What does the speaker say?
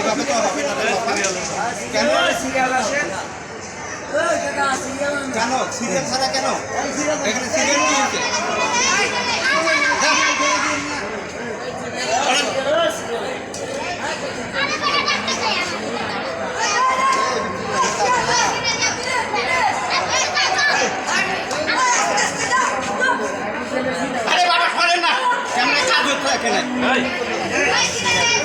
বাবা। কেন সিরিয়াল ছাড়া কেন সিরিয়াল বাবা সরেন